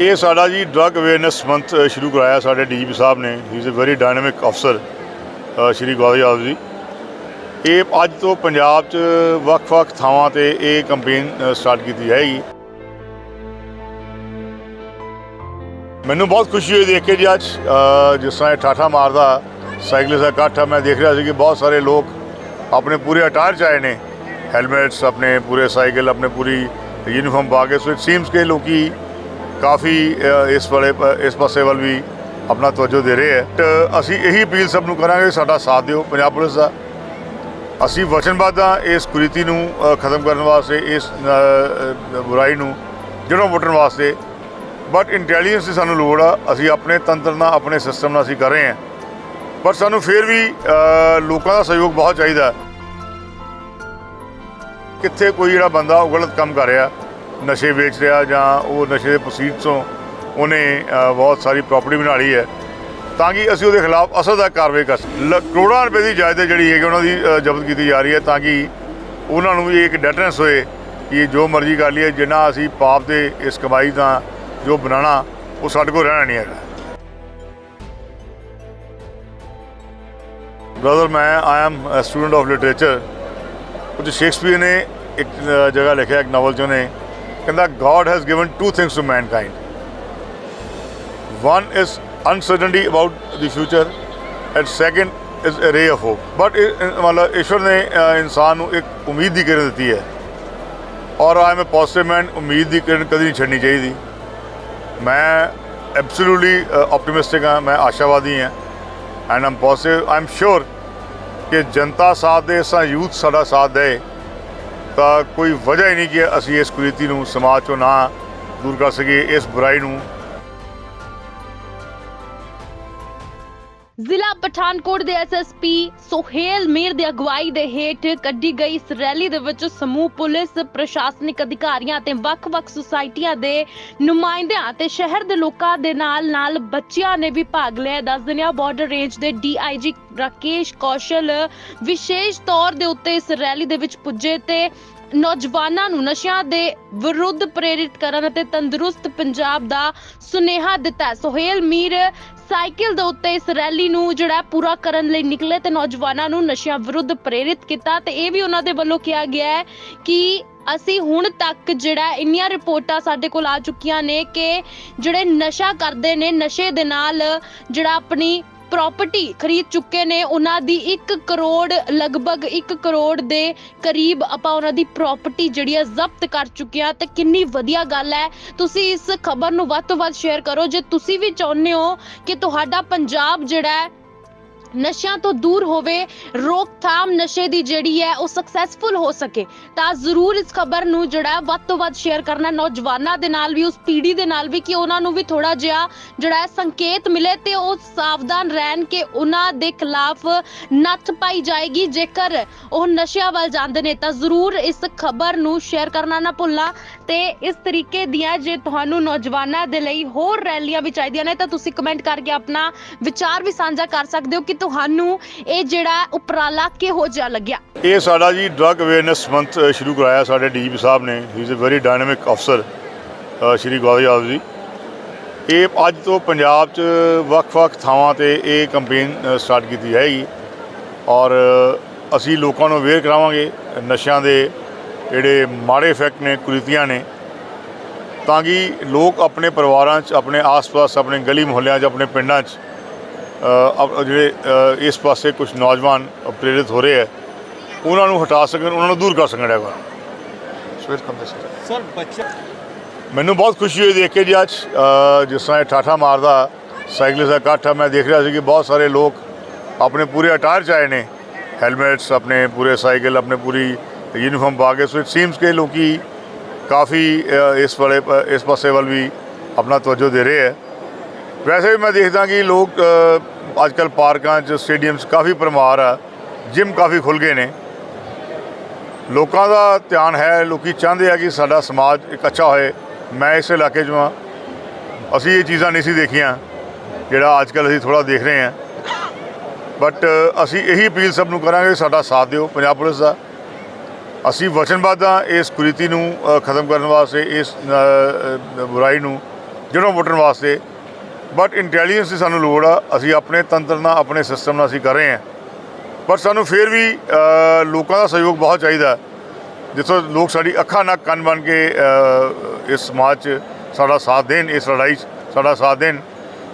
ਇਹ ਸਾਡਾ ਜੀ ਡਰੱਗ ਅਵੇਅਰਨੈਸ ਮੰਥ ਸ਼ੁਰੂ ਕਰਾਇਆ ਸਾਡੇ ਡੀਜੀਪੀ ਸਾਹਿਬ ਨੇ। He is a very dynamic ਅਫਸਰ ਸ਼੍ਰੀ ਗੋਦਰੀ ਜੀ। ਇਹ ਅੱਜ ਤੋਂ ਪੰਜਾਬ 'ਚ ਵੱਖ-ਵੱਖ ਥਾਵਾਂ ਤੇ ਇਹ ਕੈਂਪੇਨ ਸਟਾਰਟ ਕੀਤੀ ਜਾਏਗੀ। ਮੈਨੂੰ ਬਹੁਤ ਖੁਸ਼ੀ ਹੋਈ ਦੇਖ ਕੇ ਜੀ ਅੱਜ ਜਿਸ ਤਰ੍ਹਾਂ ਇਹ ਠਾਠਾ ਮਾਰਦਾ ਸਾਈਕਲਿਸਟ ਦਾ ਇਕੱਠ ਆ, ਮੈਂ ਦੇਖ ਰਿਹਾ ਸੀ ਕਿ ਬਹੁਤ ਸਾਰੇ ਲੋਕ ਆਪਣੇ ਪੂਰੇ ਅਟਾਇਰ 'ਚ ਆਏ ਨੇ। ਹੈਲਮਟਸ ਆਪਣੇ ਪੂਰੇ ਸਾਈਕਲ ਆਪਣੇ ਪੂਰੀ ਯੂਨੀਫਾਰਮ ਪਾ ਕੇ। ਸੋ ਇਟ ਸੀਮਸ ਕਿ ਲੋਕੀ ਕਾਫੀ ਇਸ ਵਾਲੇ ਇਸ ਪਾਸੇ ਵੱਲ ਵੀ ਆਪਣਾ ਤਵੱਜੋ ਦੇ ਰਹੇ ਹੈ। ਅਸੀਂ ਇਹੀ ਅਪੀਲ ਸਭ ਨੂੰ ਕਰਾਂਗੇ, ਸਾਡਾ ਸਾਥ ਦਿਓ, ਪੰਜਾਬ ਪੁਲਿਸ ਦਾ। ਅਸੀਂ ਵਚਨਬੱਧ ਹਾਂ ਇਸ ਕੁਰੀਤੀ ਨੂੰ ਖਤਮ ਕਰਨ ਵਾਸਤੇ, ਇਸ ਬੁਰਾਈ ਨੂੰ, ਜੜੋਂ ਪੁੱਟਣ ਵਾਸਤੇ। ਬਟ ਇੰਟੈਲੀਜੈਂਸ ਦੀ ਸਾਨੂੰ ਲੋੜ ਆ, ਅਸੀਂ ਆਪਣੇ ਤੰਤਰ ਨਾਲ, ਆਪਣੇ ਸਿਸਟਮ ਨਾਲ ਅਸੀਂ ਕਰ ਰਹੇ ਹਾਂ। ਪਰ ਸਾਨੂੰ ਫਿਰ ਵੀ ਲੋਕਾਂ ਦਾ ਸਹਿਯੋਗ ਬਹੁਤ ਚਾਹੀਦਾ। ਕਿੱਥੇ ਕੋਈ ਜਿਹੜਾ ਬੰਦਾ ਉਹ ਗਲਤ ਕੰਮ ਕਰ ਰਿਹਾ ਨਸ਼ੇ ਵੇਚ ਰਿਹਾ ਜਾਂ ਉਹ ਨਸ਼ੇ ਦੇ ਪ੍ਰੋਸੀਡ ਤੋਂ ਉਹਨੇ ਬਹੁਤ ਸਾਰੀ ਪ੍ਰਾਪਰਟੀ ਬਣਾ ਲਈ ਹੈ, ਤਾਂ ਕਿ ਅਸੀਂ ਉਹਦੇ ਖਿਲਾਫ ਅਸਰਦਾਰ ਕਾਰਵਾਈ ਕਰ ਸਕੀਏ। ਲ- ਕਰੋੜਾਂ ਰੁਪਏ ਦੀ ਜਾਇਦਾਦ ਜਿਹੜੀ ਹੈਗੀ ਉਹਨਾਂ ਦੀ ਜ਼ਬਤ ਕੀਤੀ ਜਾ ਰਹੀ ਹੈ, ਤਾਂ ਕਿ ਉਹਨਾਂ ਨੂੰ ਵੀ ਇੱਕ ਡੈਟਰੈਂਸ ਹੋਏ ਕਿ ਜੋ ਮਰਜ਼ੀ ਕਰ ਲਈਏ, ਜਿੰਨਾ ਅਸੀਂ ਪਾਪ ਦੇ ਇਸ ਕਮਾਈ ਦਾ ਜੋ ਬਣਾਉਣਾ, ਉਹ ਸਾਡੇ ਕੋਲ ਰਹਿਣਾ ਨਹੀਂ ਹੈਗਾ। ਬ੍ਰਦਰ ਮੈਂ I am student of literature ਕੁਝ ਸ਼ੇਕਸਪੀਅਰ ਨੇ ਇੱਕ ਜਗ੍ਹਾ ਲਿਖਿਆ, ਇੱਕ ਨਵਲ 'ਚ ਉਹਨੇ ਕਹਿੰਦਾ God has given two things to mankind one is uncertainty about the future and second is a ray of hope but ਮਤਲਬ ਈਸ਼ਵਰ ਨੇ ਅ, ਇਨਸਾਨ ਨੂੰ ਇੱਕ ਉਮੀਦ ਦੀ ਕਿਰਨ ਦਿੱਤੀ ਹੈ ਔਰ ਆਈ ਐਮ ਅ ਪੋਜ਼ਿਟਿਵ ਮੈਨ ਉਮੀਦ ਦੀ ਕਿਰਨ ਕਦੀ ਨਹੀਂ ਛੱਡਣੀ ਚਾਹੀਦੀ ਮੈਂ ਐਬਸੋਲੂਟਲੀ ਆਪਟੀਮਿਸਟਿਕ ਹਾਂ ਮੈਂ ਆਸ਼ਾਵਾਦੀ ਹਾਂ and am positive I am sure ਕਿ ਜਨਤਾ ਸਾਥ ਦੇ ਸਾਂ ਯੂਥ ਸਾਡਾ ਸਾਥ ਦੇ ਤਾਂ ਕੋਈ ਵਜ੍ਹਾ ਹੀ ਨਹੀਂ ਕਿ ਅਸੀਂ ਇਸ ਕੁਰੀਤੀ ਨੂੰ ਸਮਾਜ ਚੋਂ ਨਾ ਦੂਰ ਕਰ ਸਕੀਏ, ਇਸ ਬੁਰਾਈ ਨੂੰ ਜ਼ਿਲ੍ਹਾ ਪਠਾਨਕੋਟ ਦੇ ਐਸਐਸਪੀ ਸੋਹੇਲ ਮੀਰ ਦੀ ਅਗਵਾਈ ਦੇ ਹੇਠ ਕੱਢੀ ਗਈ ਇਸ ਰੈਲੀ ਦੇ ਵਿੱਚ ਸਮੂਹ ਪੁਲਿਸ, ਪ੍ਰਸ਼ਾਸਨਿਕ ਅਧਿਕਾਰੀਆਂ ਤੇ ਵੱਖ-ਵੱਖ ਸੁਸਾਇਟੀਆਂ ਦੇ ਨੁਮਾਇੰਦਿਆਂ ਤੇ ਸ਼ਹਿਰ ਦੇ ਲੋਕਾਂ ਦੇ ਨਾਲ-ਨਾਲ ਬੱਚਿਆਂ ਨੇ ਵੀ ਭਾਗ ਲਿਆ। ਦੱਸ ਦਿੰਿਆ ਬਾਰਡਰ ਰੇਂਜ ਦੇ ਡੀਆਈਜੀ ਰਾਕੇਸ਼ ਕੌਸ਼ਲ ਵਿਸ਼ੇਸ਼ ਤੌਰ ਦੇ ਉੱਤੇ ਇਸ ਰੈਲੀ ਦੇ ਵਿੱਚ ਪੁੱਜੇ ਤੇ ਨੌਜਵਾਨਾਂ ਨੂੰ ਨਸ਼ਿਆਂ ਦੇ ਵਿਰੁੱਧ ਪ੍ਰੇਰਿਤ ਕਰਨ ਅਤੇ ਤੰਦਰੁਸਤ ਪੰਜਾਬ ਦਾ ਸੁਨੇਹਾ ਦਿੱਤਾ। ਸੋਹੇਲ ਮੀਰ ਸਾਈਕਲ ਦੇ ਉੱਤੇ ਇਸ ਰੈਲੀ ਨੂੰ ਜਿਹੜਾ ਪੂਰਾ ਕਰਨ ਲਈ ਨਿਕਲੇ ਤੇ ਨੌਜਵਾਨਾਂ ਨੂੰ ਨਸ਼ਿਆਂ ਵਿਰੁੱਧ ਪ੍ਰੇਰਿਤ ਕੀਤਾ ਤੇ ਇਹ ਵੀ ਉਹਨਾਂ ਦੇ ਵੱਲੋਂ ਕਿਹਾ ਗਿਆ ਹੈ ਕਿ ਅਸੀਂ ਹੁਣ ਤੱਕ ਜਿਹੜਾ ਇੰਨੀਆਂ ਰਿਪੋਰਟਾਂ ਸਾਡੇ ਕੋਲ ਆ ਚੁੱਕੀਆਂ ਨੇ ਕਿ ਜਿਹੜੇ ਨਸ਼ਾ ਕਰਦੇ ਨੇ, ਨਸ਼ੇ ਦੇ ਨਾਲ ਜਿਹੜਾ ਆਪਣੀ ਪ੍ਰਾਪਰਟੀ ਖਰੀਦ ਚੁੱਕੇ ਨੇ, ਉਹਨਾਂ ਦੀ 1 ਕਰੋੜ, ਲਗਭਗ 1 ਕਰੋੜ ਦੇ ਕਰੀਬ ਆਪਾਂ ਉਹਨਾਂ ਦੀ ਪ੍ਰਾਪਰਟੀ ਜਿਹੜੀ ਹੈ ਜ਼ਬਤ ਕਰ ਚੁੱਕੇ ਆ ਤੇ ਕਿੰਨੀ ਵਧੀਆ ਗੱਲ ਹੈ। ਤੁਸੀਂ ਇਸ ਖਬਰ ਨੂੰ ਵੱਧ ਤੋਂ ਵੱਧ ਸ਼ੇਅਰ ਕਰੋ। ਜੇ ਤੁਸੀਂ ਵੀ ਚਾਹੁੰਦੇ ਹੋ ਕਿ ਤੁਹਾਡਾ ਪੰਜਾਬ ਜਿਹੜਾ ਹੈ ਨਸ਼ਿਆਂ ਤੋਂ ਦੂਰ ਹੋਵੇ, ਰੋਕਥਾਮ ਨਸ਼ੇ ਦੀ ਜਿਹੜੀ ਹੈ ਉਹ ਸਕਸੈਸਫੁਲ ਹੋ ਸਕੇ, ਤਾਂ ਜ਼ਰੂਰ ਇਸ ਖਬਰ ਨੂੰ ਜਿਹੜਾ ਵੱਧ ਤੋਂ ਵੱਧ ਸ਼ੇਅਰ ਕਰਨਾ, ਨੌਜਵਾਨਾਂ ਦੇ ਨਾਲ ਵੀ, ਉਸ ਪੀੜ੍ਹੀ ਦੇ ਨਾਲ ਵੀ, ਕਿ ਉਹਨਾਂ ਨੂੰ ਵੀ ਥੋੜਾ ਜਿਹਾ ਜਿਹੜਾ ਹੈ ਸੰਕੇਤ ਮਿਲੇ ਤੇ ਉਹ ਸਾਵਧਾਨ ਰਹਿਣ ਕਿ ਉਹਨਾਂ ਦੇ ਖਿਲਾਫ ਨੱਥ ਪਾਈ ਜਾਏਗੀ। ਜੇਕਰ ਉਹ ਨਸ਼ਿਆਂ ਵੱਲ ਜਾਂਦੇ ਨੇ, ਤਾਂ ਜ਼ਰੂਰ ਇਸ ਖਬਰ ਨੂੰ ਸ਼ੇਅਰ ਕਰਨਾ ਨਾ ਭੁੱਲਣਾ ਤੇ ਇਸ ਤਰੀਕੇ ਦੀਆਂ ਜੇ ਤੁਹਾਨੂੰ ਨੌਜਵਾਨਾਂ ਦੇ ਲਈ ਹੋਰ ਰੈਲੀਆਂ ਵੀ ਚਾਹੀਦੀਆਂ ਨੇ, ਤਾਂ ਤੁਸੀਂ ਕਮੈਂਟ ਕਰਕੇ ਆਪਣਾ ਵਿਚਾਰ ਵੀ ਸਾਂਝਾ ਕਰ ਸਕਦੇ ਹੋ ਕਿ ਤੁਹਾਨੂੰ ਇਹ ਜਿਹੜਾ ਉਪਰਾਲਾ ਕਿਹੋ ਜਿਹਾ ਲੱਗਿਆ? ਇਹ ਸਾਡਾ ਜੀ ਡਰੱਗ ਅਵੇਅਰਨੈਸ ਮੰਥ ਸ਼ੁਰੂ ਕਰਾਇਆ ਸਾਡੇ ਡੀਜੀਪੀ ਸਾਹਿਬ ਨੇ। He is a very dynamic ਅਫਸਰ ਸ਼੍ਰੀ ਗੋਦਰੀ ਯਾਦਵ ਜੀ। ਇਹ ਅੱਜ ਤੋਂ ਪੰਜਾਬ 'ਚ ਵੱਖ-ਵੱਖ ਥਾਵਾਂ ਤੇ ਇਹ ਕੈਂਪੇਨ ਸਟਾਰਟ ਕੀਤੀ ਜਾਏਗੀ। ਔਰ ਅਸੀਂ ਲੋਕਾਂ ਨੂੰ ਅਵੇਅਰ ਕਰਾਵਾਂਗੇ ਨਸ਼ਿਆਂ ਦੇ ਜਿਹੜੇ ਮਾੜੇ ਇਫੈਕਟ ਨੇ, ਕੁਰੀਤੀਆਂ ਨੇ। ਤਾਂ ਕਿ ਲੋਕ ਆਪਣੇ ਪਰਿਵਾਰਾਂ 'ਚ, ਆਪਣੇ ਆਸ-ਪਾਸ, ਆਪਣੇ ਗਲੀ ਮੁਹੱਲਿਆਂ 'ਚ, ਆਪਣੇ ਪਿੰਡਾਂ 'ਚ ਜਿਹੜੇ ਇਸ ਪਾਸੇ ਕੁਝ ਨੌਜਵਾਨ ਪ੍ਰੇਰਿਤ ਹੋ ਰਹੇ ਹੈ ਉਹਨਾਂ ਨੂੰ ਹਟਾ ਸਕਣ ਉਹਨਾਂ ਨੂੰ ਦੂਰ ਕਰ ਸਕਣ ਹੈਗਾ। ਸਵੇਰ ਕੰਦੇ ਸਰ ਬੱਚਾ ਮੈਨੂੰ ਬਹੁਤ ਖੁਸ਼ੀ ਹੋਈ ਦੇਖ ਕੇ ਜੀ ਅੱਜ ਜਿਸ ਤਰ੍ਹਾਂ ਇਹ ਠਾਠਾ ਮਾਰਦਾ ਸਾਈਕਲਿਸਟ ਦਾ ਇਕੱਠ ਆ ਮੈਂ ਦੇਖ ਰਿਹਾ ਸੀ ਕਿ ਬਹੁਤ ਸਾਰੇ ਲੋਕ ਆਪਣੇ ਪੂਰੇ ਅਟਾਇਰ 'ਚ ਆਏ ਨੇ। ਹੈਲਮਟਸ ਆਪਣੇ ਪੂਰੇ ਸਾਈਕਲ ਆਪਣੇ ਪੂਰੀ ਯੂਨੀਫਾਰਮ ਪਾ ਕੇ। ਸੋ ਇਟ ਸੀਮਸ ਕਿ ਲੋਕੀ ਕਾਫੀ ਇਸ ਵਾਲੇ ਇਸ ਪਾਸੇ ਵੱਲ ਵੀ ਆਪਣਾ ਤਵੱਜੋ ਦੇ ਰਹੇ ਹੈ। ਵੈਸੇ ਵੀ ਮੈਂ ਦੇਖਦਾ ਕਿ ਲੋਕ ਅੱਜ ਕੱਲ ਪਾਰਕਾਂ 'ਚ, ਸਟੇਡੀਅਮਸ ਕਾਫੀ ਪਰਮਾਰ ਆ। ਜਿਮ ਕਾਫੀ ਖੁੱਲ ਗਏ ਨੇ। ਲੋਕਾਂ ਦਾ ਧਿਆਨ ਹੈ, ਲੋਕੀ ਚਾਹੁੰਦੇ ਆ ਕਿ ਸਾਡਾ ਸਮਾਜ ਇੱਕ ਅੱਛਾ ਹੋਏ। ਮੈਂ ਇਸ ਇਲਾਕੇ 'ਚ ਹਾਂ। ਅਸੀਂ ਇਹ ਚੀਜ਼ਾਂ ਨਹੀਂ ਸੀ ਦੇਖੀਆਂ, ਜਿਹੜਾ ਅੱਜ ਕੱਲ ਅਸੀਂ ਥੋੜਾ ਦੇਖ ਰਹੇ ਹਾਂ। ਬਟ ਅਸੀਂ ਇਹੀ ਅਪੀਲ ਸਭ ਨੂੰ ਕਰਾਂਗੇ, ਸਾਡਾ ਸਾਥ ਦਿਓ, ਪੰਜਾਬ ਪੁਲਿਸ ਦਾ। ਅਸੀਂ ਵਚਨਬੱਧ ਹਾਂ ਇਸ ਕੁਰੀਤੀ ਨੂੰ ਖਤਮ ਕਰਨ ਵਾਸਤੇ, ਇਸ ਬੁਰਾਈ ਨੂੰ ਜੜੋਂ ਪੁੱਟਣ ਵਾਸਤੇ ਬਟ ਇੰਟੈਲੀਜੈਂਸ ਦੀ ਸਾਨੂੰ ਲੋੜ ਆ, ਅਸੀਂ ਆਪਣੇ ਤੰਤਰ ਨਾਲ, ਆਪਣੇ ਸਿਸਟਮ ਨਾਲ ਅਸੀਂ ਕਰ ਰਹੇ ਹਾਂ। ਪਰ ਸਾਨੂੰ ਫਿਰ ਵੀ ਲੋਕਾਂ ਦਾ ਸਹਿਯੋਗ ਬਹੁਤ ਚਾਹੀਦਾ ਜਿੱਥੋਂ ਲੋਕ ਸਾਡੀ ਅੱਖਾਂ ਨਾਲ ਕੰਨ ਬਣ ਕੇ ਇਸ ਸਮਾਜ 'ਚ ਸਾਡਾ ਸਾਥ ਦੇਣ, ਇਸ ਲੜਾਈ 'ਚ ਸਾਡਾ ਸਾਥ ਦੇਣ।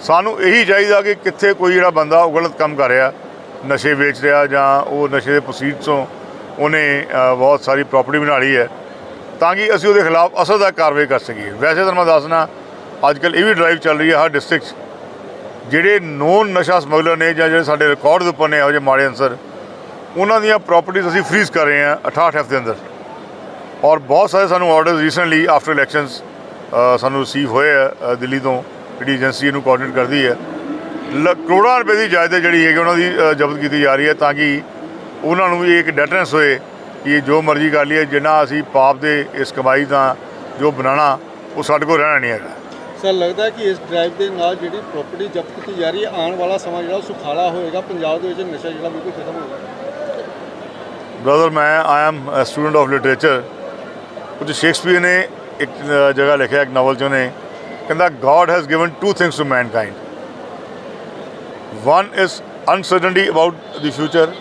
ਸਾਨੂੰ ਇਹੀ ਚਾਹੀਦਾ ਕਿ ਕਿੱਥੇ ਕੋਈ ਜਿਹੜਾ ਬੰਦਾ ਉਹ ਗਲਤ ਕੰਮ ਕਰ ਰਿਹਾ, ਨਸ਼ੇ ਵੇਚ ਰਿਹਾ ਜਾਂ ਉਹ ਨਸ਼ੇ ਦੇ ਪ੍ਰੋਸੀਡ ਤੋਂ ਉਹਨੇ ਬਹੁਤ ਸਾਰੀ ਪ੍ਰਾਪਰਟੀ ਬਣਾ ਲਈ ਹੈ। ਤਾਂ ਕਿ ਅਸੀਂ ਉਹਦੇ ਖਿਲਾਫ ਅਸਰਦਾਰ ਕਾਰਵਾਈ ਕਰ ਸਕੀਏ। ਵੈਸੇ ਤਾਂ ਮੈਂ ਦੱਸਣਾ ਅੱਜ ਕੱਲ੍ਹ ਇਹ ਵੀ ਡਰਾਈਵ ਚੱਲ ਰਹੀ ਹੈ ਹਰ ਡਿਸਟ੍ਰਿਕਟ 'ਚ। ਜਿਹੜੇ ਨੋਨ ਨਸ਼ਾ ਸਮਗਲਰ ਨੇ ਜਾਂ ਜਿਹੜੇ ਸਾਡੇ ਰਿਕਾਰਡ ਦੇ ਉੱਪਰ ਨੇ ਇਹੋ ਜਿਹੇ ਮਾੜੇ ਅਨਸਰ, ਉਹਨਾਂ ਦੀਆਂ ਪ੍ਰਾਪਰਟੀਆਂ ਅਸੀਂ ਫ੍ਰੀਜ਼ ਕਰ ਰਹੇ ਹਾਂ 68 ਐਫ ਦੇ ਅੰਦਰ। ਔਰ ਬਹੁਤ ਸਾਰੇ ਸਾਨੂੰ ਆਰਡਰਸ ਰੀਸੈਂਟਲੀ ਆਫਟਰ ਇਲੈਕਸ਼ਨਸ ਸਾਨੂੰ ਰਿਸੀਵ ਹੋਏ ਆ ਦਿੱਲੀ ਤੋਂ। ਜਿਹੜੀ ਏਜੰਸੀ ਇਹਨੂੰ ਕੋਆਰਡੀਨੇਟ ਕਰਦੀ ਹੈ। ਲ- ਕਰੋੜਾਂ ਰੁਪਏ ਦੀ ਜਾਇਦਾਦ ਜਿਹੜੀ ਹੈਗੀ ਉਹਨਾਂ ਦੀ ਜ਼ਬਤ ਕੀਤੀ ਜਾ ਰਹੀ ਹੈ ਤਾਂ ਕਿ ਉਹਨਾਂ ਨੂੰ ਵੀ ਇੱਕ ਡੈਟਰੈਂਸ ਹੋਏ ਕਿ ਜੋ ਮਰਜ਼ੀ ਕਰ ਲਈਏ, ਜਿੰਨਾ ਅਸੀਂ ਪਾਪ ਦੇ ਇਸ ਕਮਾਈ ਦਾ ਜੋ ਬਣਾਉਣਾ, ਉਹ ਸਾਡੇ ਕੋਲ ਰਹਿਣਾ ਨਹੀਂ ਹੈਗਾ। ਸਰ, ਲੱਗਦਾ ਕਿ ਇਸ ਡਰਾਈਵ ਦੇ ਨਾਲ ਜਿਹੜੀ ਪ੍ਰਾਪਰਟੀ ਜ਼ਬਤ ਕੀਤੀ ਜਾ ਰਹੀ ਹੈ, ਆਉਣ ਵਾਲਾ ਸਮਾਂ ਜਿਹੜਾ ਸੁਖਾਲਾ ਹੋਏਗਾ। ਪੰਜਾਬ ਦੇ ਵਿੱਚ ਨਸ਼ਾ ਜਿਹੜਾ ਬਿਲਕੁਲ ਖਤਮ ਹੋਏਗਾ ਬ੍ਰਦਰ ਮੈਂ I am student of literature ਕੁਝ ਸ਼ੇਕਸਪੀਅਰ ਨੇ ਇੱਕ ਜਗ੍ਹਾ ਲਿਖਿਆ, ਇੱਕ ਨਾਵਲ 'ਚ ਉਹਨੇ। ਕਹਿੰਦਾ God has given two things to mankind one is uncertainty about the future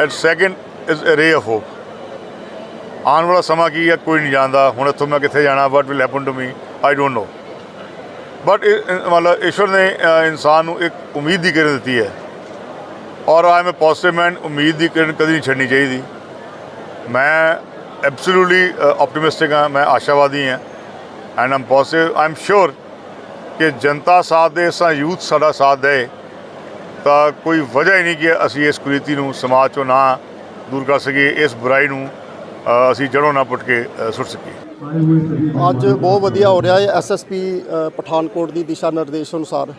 and second is a ray of hope ਆਉਣ ਵਾਲਾ ਸਮਾਂ ਕੀ ਹੈ? ਕੋਈ ਨਹੀਂ ਜਾਣਦਾ। ਹੁਣ ਇੱਥੋਂ ਮੈਂ ਕਿੱਥੇ ਜਾਣਾ? What will happen to me I don't know but ਮਤਲਬ ਈਸ਼ਵਰ ਨੇ ਇਨਸਾਨ ਨੂੰ ਇੱਕ ਉਮੀਦ ਦੀ ਕਿਰਨ ਦਿੱਤੀ ਹੈ ਔਰ ਆਈ ਐਮ ਅ ਪੋਜ਼ਿਟਿਵ ਮੈਨ ਉਮੀਦ ਦੀ ਕਿਰਨ ਕਦੀ ਨਹੀਂ ਛੱਡਣੀ ਚਾਹੀਦੀ ਮੈਂ ਐਬਸੋਲੂਟਲੀ ਆਪਟੀਮਿਸਟਿਕ ਹਾਂ ਮੈਂ ਆਸ਼ਾਵਾਦੀ ਹਾਂ and am positive I am sure ਕਿ ਜਨਤਾ ਸਾਥ ਦੇ ਸਾਂ ਯੂਥ ਸਾਡਾ ਸਾਥ ਦੇ ਤਾਂ ਕੋਈ ਵਜ੍ਹਾ ਹੀ ਨਹੀਂ ਕਿ ਅਸੀਂ ਇਸ ਕੁਰੀਤੀ ਨੂੰ ਸਮਾਜ ਚੋਂ ਨਾ ਦੂਰ ਕਰ ਸਕੀਏ ਇਸ ਬੁਰਾਈ ਨੂੰ ਅਸੀਂ ਜੜੋਂ ਨਾ ਪੁੱਟ ਕੇ ਸੁੱਟ ਸਕੀਏ ਅੱਜ ਬਹੁਤ ਵਧੀਆ ਹੋ ਰਿਹਾ ਹੈ ਐਸਐਸਪੀ ਪਠਾਨਕੋਟ ਦੀ ਦਿਸ਼ਾ ਨਿਰਦੇਸ਼ ਅਨੁਸਾਰ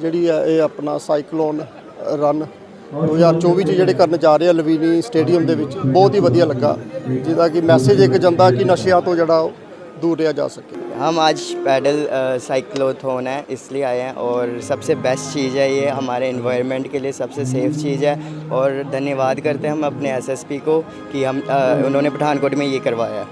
ਜਿਹੜੀ ਹੈ ਇਹ ਆਪਣਾ ਸਾਈਕਲੋਨ ਰਨ 2024 ਚ ਜਿਹੜੇ ਕਰਨ ਜਾ ਰਹੇ ਆ ਲਵੀਨੀ ਸਟੇਡੀਅਮ ਦੇ ਵਿੱਚ ਬਹੁਤ ਹੀ ਵਧੀਆ ਲੱਗਾ ਜਿਹਦਾ ਕਿ ਮੈਸੇਜ ਇੱਕ ਜਾਂਦਾ ਕਿ ਨਸ਼ਿਆਂ ਤੋਂ ਜਿਹੜਾ ਉਹ दूर रहा जा सके हम आज पैडल साइक्लोथोन है इसलिए आए हैं और सबसे बेस्ट चीज़ है ये हमारे इन्वायरमेंट के लिए सबसे सेफ़ चीज़ है और धन्यवाद करते हैं हम अपने एसएसपी को कि हम अ, उन्होंने पठानकोट में ये करवाया है